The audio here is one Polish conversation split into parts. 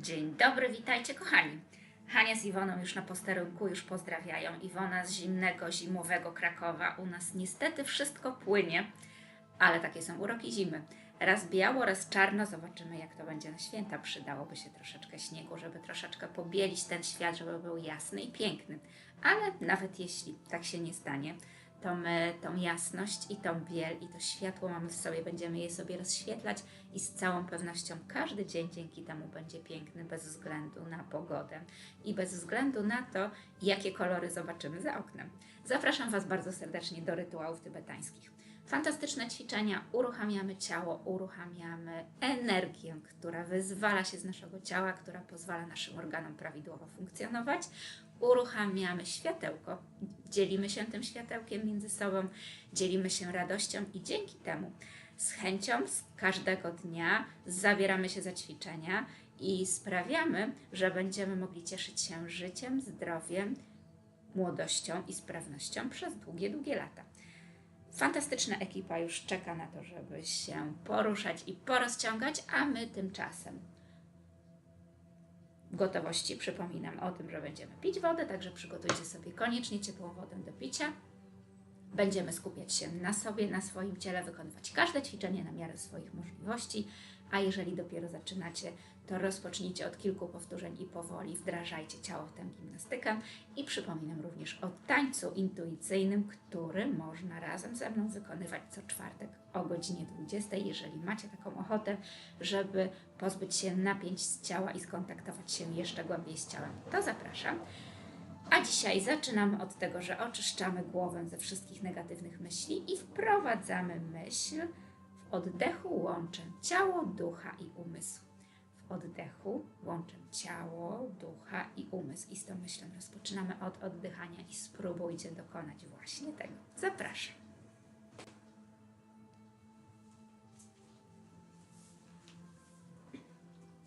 Dzień dobry, witajcie kochani. Hania z Iwoną już na posterunku, już pozdrawiają. Iwona z zimnego, zimowego Krakowa. U nas niestety wszystko płynie, ale takie są uroki zimy. Raz biało, raz czarno. Zobaczymy, jak to będzie na święta. Przydałoby się troszeczkę śniegu, żeby troszeczkę pobielić ten świat, żeby był jasny i piękny. Ale nawet jeśli tak się nie stanie, to my tą jasność i tą biel i to światło mamy w sobie, będziemy je sobie rozświetlać i z całą pewnością każdy dzień dzięki temu będzie piękny bez względu na pogodę i bez względu na to, jakie kolory zobaczymy za oknem. Zapraszam Was bardzo serdecznie do rytuałów tybetańskich. Fantastyczne ćwiczenia, uruchamiamy ciało, uruchamiamy energię, która wyzwala się z naszego ciała, która pozwala naszym organom prawidłowo funkcjonować. Uruchamiamy światełko, dzielimy się tym światełkiem między sobą, dzielimy się radością i dzięki temu z chęcią z każdego dnia zabieramy się za ćwiczenia i sprawiamy, że będziemy mogli cieszyć się życiem, zdrowiem, młodością i sprawnością przez długie, długie lata. Fantastyczna ekipa już czeka na to, żeby się poruszać i porozciągać, a my tymczasem gotowości przypominam o tym, że będziemy pić wodę, także przygotujcie sobie koniecznie ciepłą wodę do picia. Będziemy skupiać się na sobie, na swoim ciele, wykonywać każde ćwiczenie na miarę swoich możliwości, a jeżeli dopiero zaczynacie, to rozpocznijcie od kilku powtórzeń i powoli wdrażajcie ciało w tę gimnastykę. I przypominam również o tańcu intuicyjnym, który można razem ze mną wykonywać co czwartek o godzinie 20, jeżeli macie taką ochotę, żeby pozbyć się napięć z ciała i skontaktować się jeszcze głębiej z ciałem. To zapraszam. A dzisiaj zaczynamy od tego, że oczyszczamy głowę ze wszystkich negatywnych myśli i wprowadzamy myśl w oddechu łączę ciało, ducha i umysł. Oddechu łączę ciało, ducha i umysł. I z tą myślą rozpoczynamy od oddychania i spróbujcie dokonać właśnie tego. Zapraszam.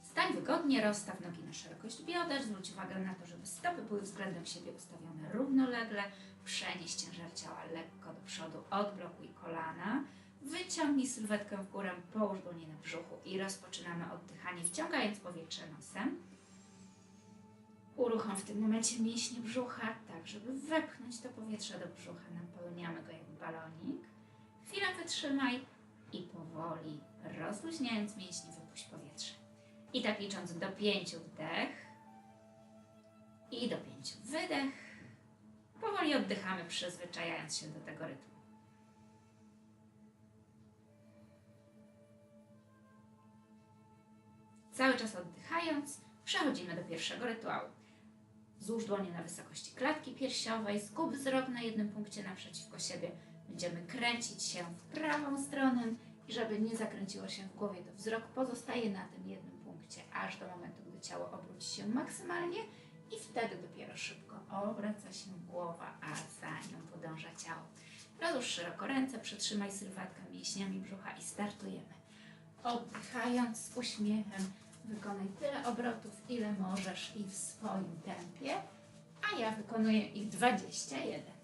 Stań wygodnie, rozstaw nogi na szerokość bioder, zwróć uwagę na to, żeby stopy były względem siebie ustawione równolegle, przenieś ciężar ciała lekko do przodu, odblokuj kolana, wyciągnij sylwetkę w górę, połóż dłonie na brzuchu i rozpoczynamy oddychanie, wciągając powietrze nosem. Uruchom w tym momencie mięśnie brzucha, tak żeby wepchnąć to powietrze do brzucha, napełniamy go jak balonik. Chwilę wytrzymaj i powoli, rozluźniając mięśnie, wypuść powietrze. I tak licząc do pięciu wdech i do pięciu wydech. Powoli oddychamy, przyzwyczajając się do tego rytmu. Cały czas oddychając, przechodzimy do pierwszego rytuału. Złóż dłonie na wysokości klatki piersiowej, skup wzrok na jednym punkcie naprzeciwko siebie. Będziemy kręcić się w prawą stronę i żeby nie zakręciło się w głowie, to wzrok pozostaje na tym jednym punkcie, aż do momentu, gdy ciało obróci się maksymalnie i wtedy dopiero szybko obraca się głowa, a za nią podąża ciało. Rozłóż szeroko ręce, przytrzymaj sylwetkę mięśniami brzucha i startujemy. Oddychając z uśmiechem, wykonaj tyle obrotów, ile możesz i w swoim tempie, a ja wykonuję ich 21.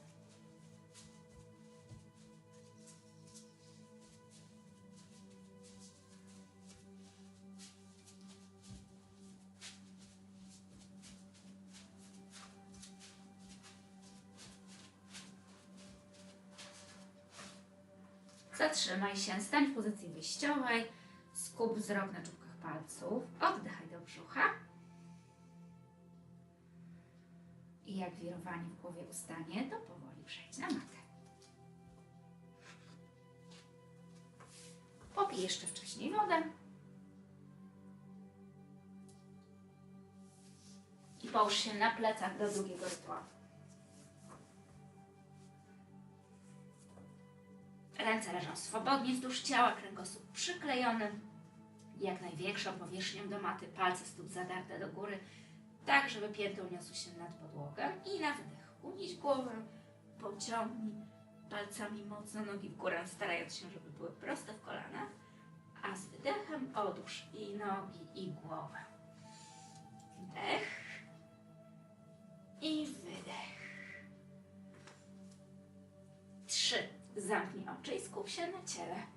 Zatrzymaj się, stań w pozycji wyjściowej, skup wzrok na czubkach palców, oddechaj do brzucha. I jak wirowanie w głowie ustanie, to powoli przejdź na matę. Popij jeszcze wcześniej wodę. I połóż się na plecach do drugiego rytuału. Ręce leżą swobodnie wzdłuż ciała, kręgosłup przyklejony, jak największą powierzchnią do maty, palce stóp zadarte do góry, tak żeby pięty uniosły się nad podłogę i na wydech unieś głowę, pociągnij palcami mocno nogi w górę, starając się, żeby były proste w kolanach, a z wydechem odłóż i nogi, i głowę. Wdech i wydech. Trzy. Zamknij oczy i skup się na ciele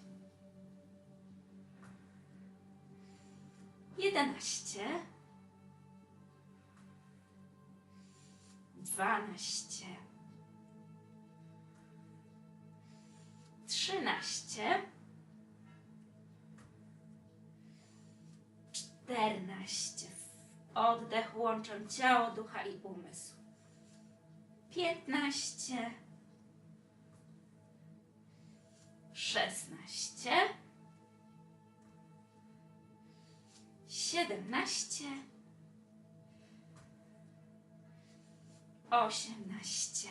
Jedenaście, dwanaście, trzynaście, czternaście. Oddech łączą ciało, ducha i umysł. Piętnaście, szesnaście, siedemnaście, osiemnaście,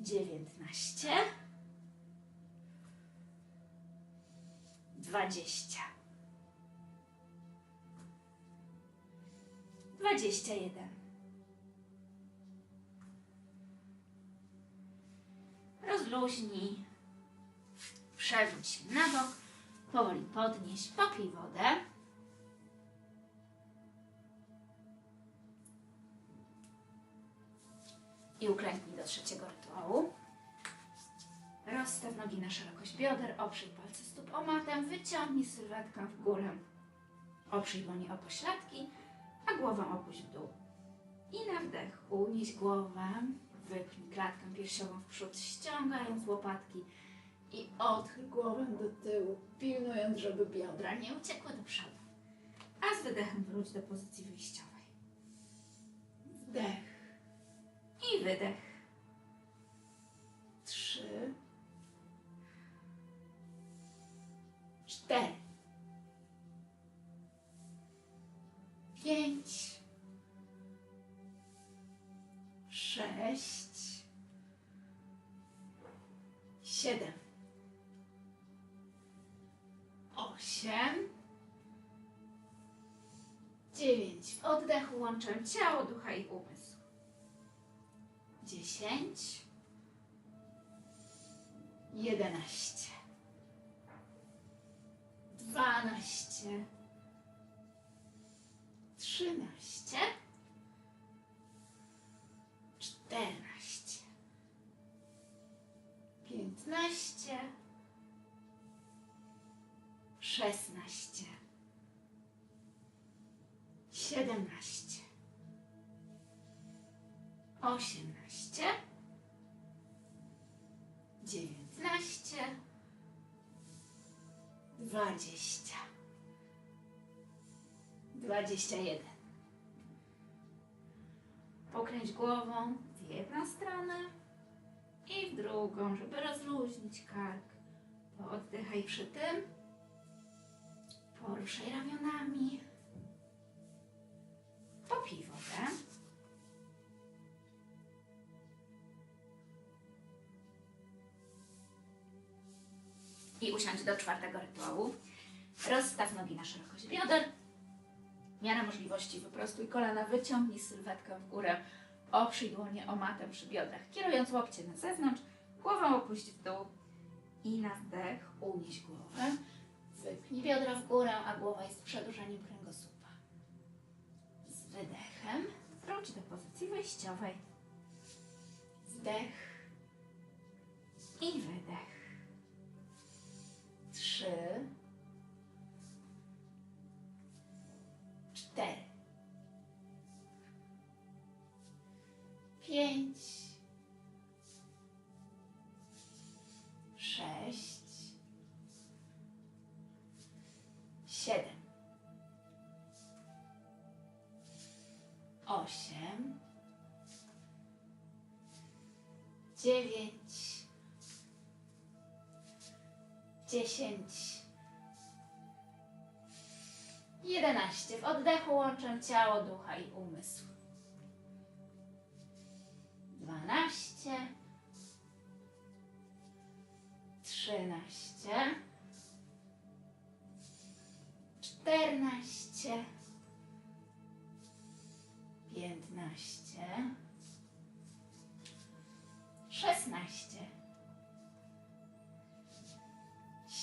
dziewiętnaście, dwadzieścia, dwadzieścia jeden. Rozluźnij, przerzuć się na bok, powoli podnieś, popij wodę. I uklęknij do trzeciego rytuału. Rozstaw nogi na szerokość bioder, oprzyj palce stóp o matę, wyciągnij sylwetkę w górę. Oprzyj dłonie o pośladki, a głowę opuść w dół. I na wdech unieś głowę, wypchnij klatkę piersiową w przód, ściągając łopatki i odchyl głowę do tyłu, pilnując, żeby biodra nie uciekły do przodu. A z wydechem wróć do pozycji wyjściowej. Wdech i wydech. Trzy, cztery, pięć, sześć, siedem, osiem, dziewięć. W oddechu łączę ciało, ducha i umysł. Dziesięć, jedenaście, dwanaście, trzynaście, czternaście, piętnaście, szesnaście, siedemnaście, osiemnaście, dziewiętnaście, dwadzieścia, dwadzieścia jeden. Pokręć głową w jedną stronę i w drugą, żeby rozluźnić kark. Oddychaj przy tym. Poruszaj ramionami. Popij wodę. I usiądź do czwartego rytuału. Rozstaw nogi na szerokość bioder. W miarę możliwości wyprostuj kolana, wyciągnij sylwetkę w górę, oprzyj dłonie o matę przy biodrach, kierując łokcie na zewnątrz, głową opuść w dół i na wdech unieś głowę, wypnij biodra w górę, a głowa jest przedłużeniem kręgosłupa. Z wydechem wróć do pozycji wyjściowej. Wdech i wydech. Trzy, cztery, pięć, sześć, dziewięć, dziesięć, jedenaście. W oddechu łączę ciało, ducha i umysł. Dwanaście, trzynaście, czternaście, piętnaście,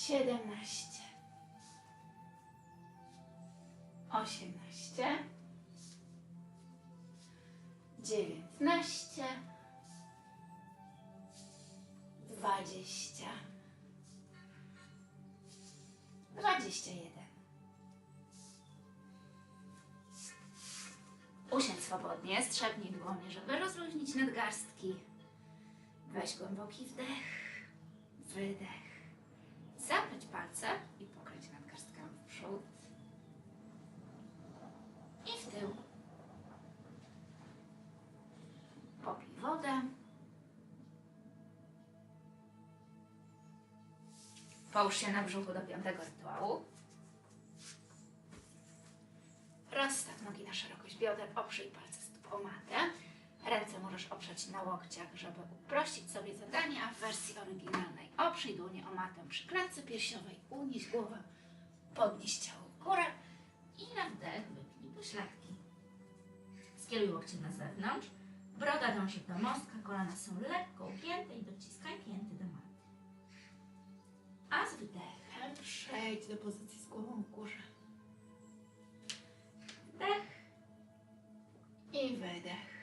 siedemnaście, osiemnaście, dziewiętnaście, dwadzieścia, dwadzieścia jeden. Usiądź swobodnie, strzepnij dłonie, żeby rozluźnić nadgarstki. Weź głęboki wdech, wydech. Połóż się na brzuchu do piątego rytuału. Rozstaw nogi na szerokość bioder, oprzyj palce stóp o matę. Ręce możesz oprzeć na łokciach, żeby uprościć sobie zadanie, a w wersji oryginalnej oprzyj dłonie o matę przy klatce piersiowej, unieś głowę, podnieś ciało w górę i na wdech wypnij pośladki. Skieruj łokcie na zewnątrz, broda dąży do mostka, kolana są lekko ugięte i dociskaj pięty do maty. A z wydechem przejdź do pozycji z głową w górze. Wdech i wydech.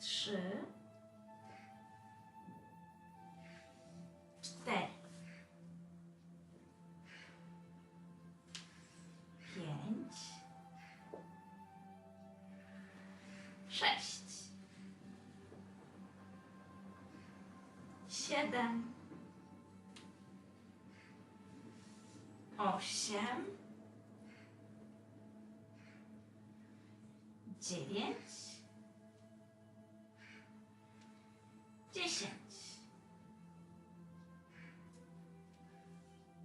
Trzy, cztery, osiem, dziewięć, dziesięć,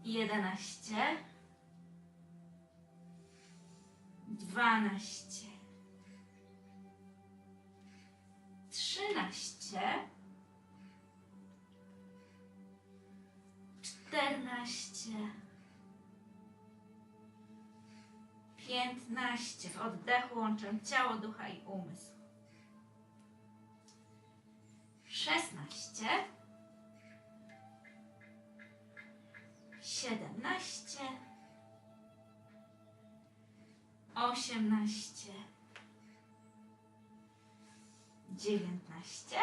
jedenaście, dwanaście, 12. W oddechu łączę ciało, ducha i umysł. 16. 17. 18. 19.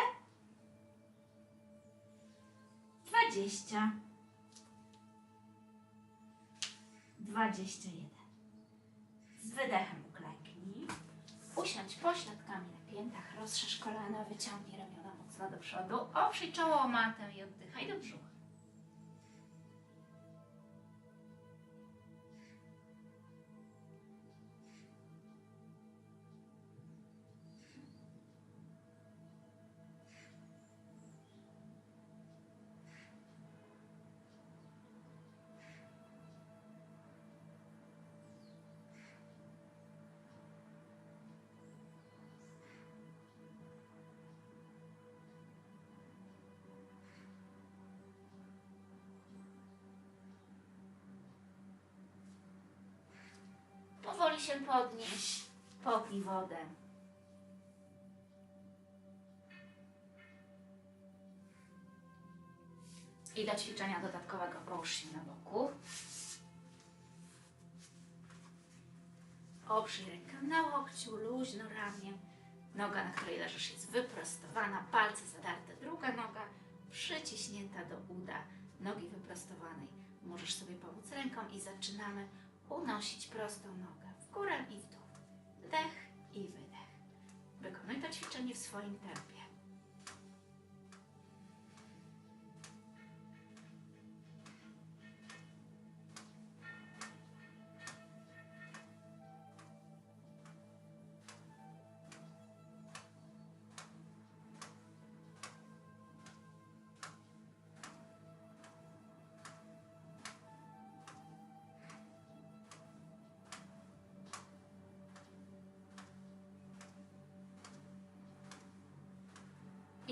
20. 21. Z wydechem uklęknij. Usiądź pośladkami na piętach, rozszerz kolana, wyciągnij ramiona mocno do przodu, oprzyj czoło o matę i oddychaj do brzucha. Powoli się podnieś, popij wodę. I do ćwiczenia dodatkowego połóż się na boku. Oprzyj rękę na łokciu, luźno ramię. Noga, na której leżysz, jest wyprostowana, palce zadarte. Druga noga przyciśnięta do uda, nogi wyprostowanej. Możesz sobie pomóc ręką i zaczynamy unosić prostą nogę górę i w dół. Wdech i wydech. Wykonuj to ćwiczenie w swoim tempie.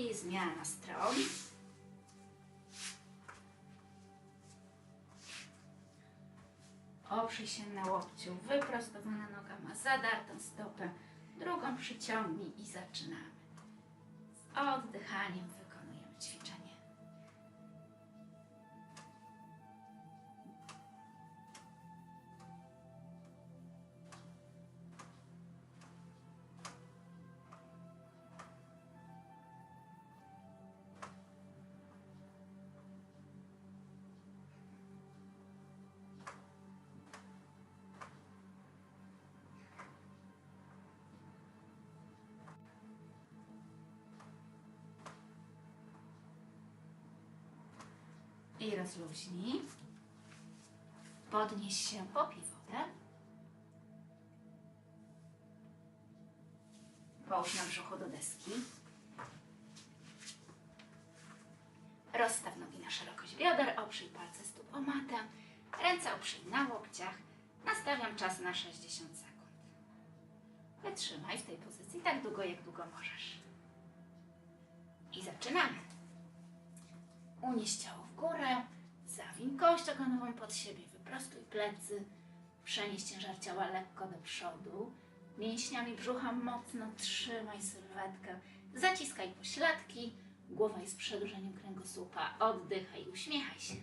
I zmiana stron. Oprzyj się na łokciu. Wyprostowana noga ma zadartą stopę. Drugą przyciągnij i zaczynamy. Z oddychaniem wykonujemy ćwiczenie. I rozluźnij. Podnieś się, popij wodę. Połóż na brzuchu do deski. Rozstaw nogi na szerokość bioder, oprzyj palce stóp o matę, ręce oprzyj na łokciach. Nastawiam czas na 60 sekund. Wytrzymaj w tej pozycji tak długo, jak długo możesz. I zaczynamy. Unieś ciało górę, zawiń kość ogonową pod siebie, wyprostuj plecy, przenieś ciężar ciała lekko do przodu, mięśniami brzucha mocno trzymaj sylwetkę, zaciskaj pośladki, głowa jest przedłużeniem kręgosłupa, oddychaj uśmiechaj się.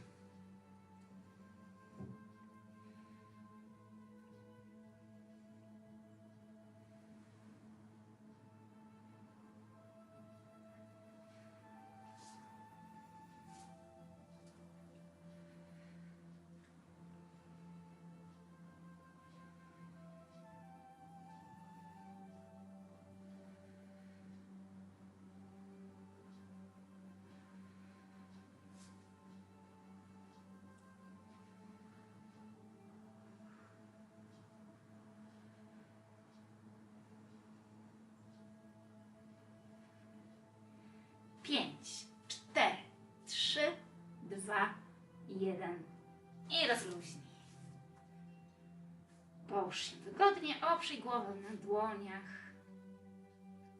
Wygodnie, oprzyj głowę na dłoniach.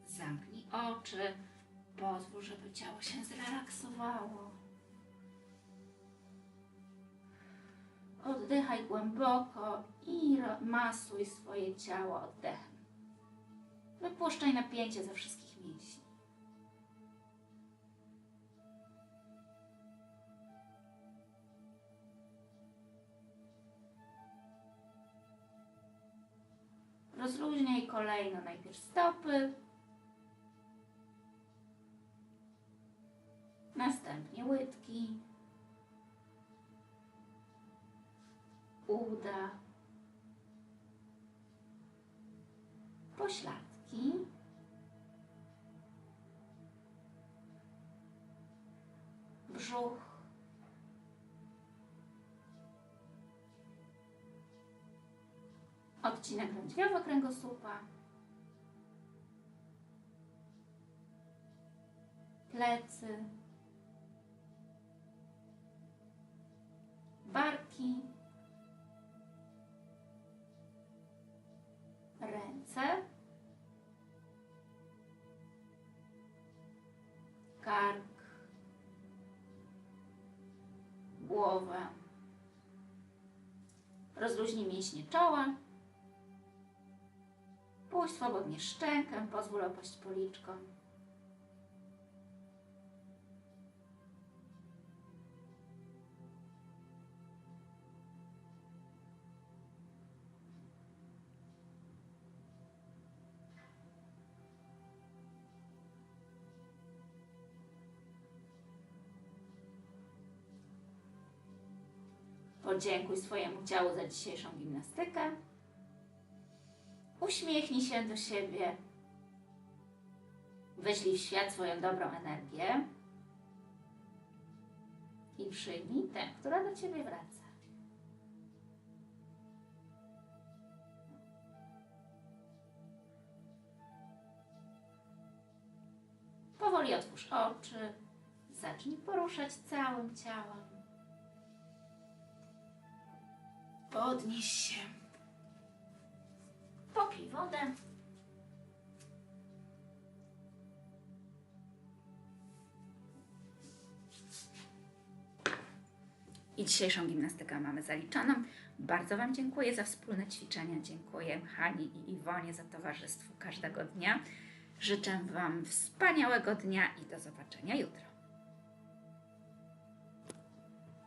Zamknij oczy. Pozwól, żeby ciało się zrelaksowało. Oddychaj głęboko i masuj swoje ciało oddechem. Wypuszczaj napięcie ze wszystkich mięśni. Rozluźniaj kolejno najpierw stopy, następnie łydki, uda, pośladki, brzuch, odcinek lędźwiowy kręgosłupa, plecy, barki, ręce, kark, głowę. Rozluźnij mięśnie czoła. Puść swobodnie szczękę, pozwól opaść policzkom. Podziękuj swojemu ciału za dzisiejszą gimnastykę. Uśmiechnij się do siebie. Wyślij w świat swoją dobrą energię. I przyjmij tę, która do ciebie wraca. Powoli otwórz oczy. Zacznij poruszać całym ciałem. Podnieś się. Popij wodę. I dzisiejszą gimnastykę mamy zaliczoną. Bardzo Wam dziękuję za wspólne ćwiczenia. Dziękuję Hani i Iwonie za towarzystwo każdego dnia. Życzę Wam wspaniałego dnia i do zobaczenia jutro.